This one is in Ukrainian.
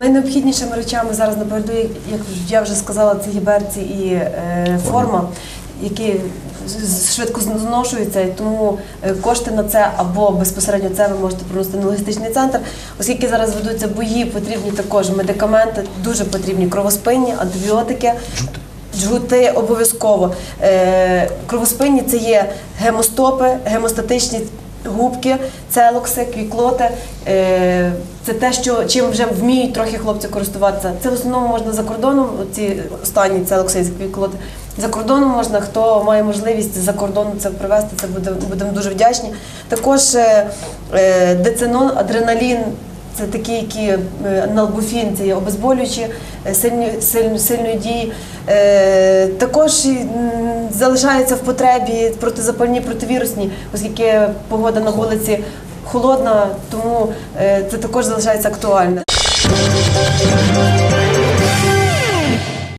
Найнеобхіднішими речами зараз на переду, як я вже сказала, це є берці і е, форма, які швидко зношуються, і тому е, кошти на це або безпосередньо це ви можете приносити на логістичний центр. Оскільки зараз ведуться бої, потрібні також медикаменти, дуже потрібні кровоспинні, антибіотики. Джгути обов'язково. Е, кровоспинні це є гемостопи, гемостатичні губки, целокси, квіклоти. Е, це те, що чим вже вміють трохи хлопці користуватися. Це в основному можна за кордоном, ці останні целокси і квіклоти. За кордоном можна, хто має можливість за кордону це привезти, це буде, будемо дуже вдячні. Також децинон, е, деценон, адреналін. Це такі, які е, налбуфін, це є обезболюючі, е, сильні, сильні, сильної дії. Е, також залишаються в потребі протизапальні, противірусні, оскільки погода на вулиці холодна, тому це також залишається актуальне.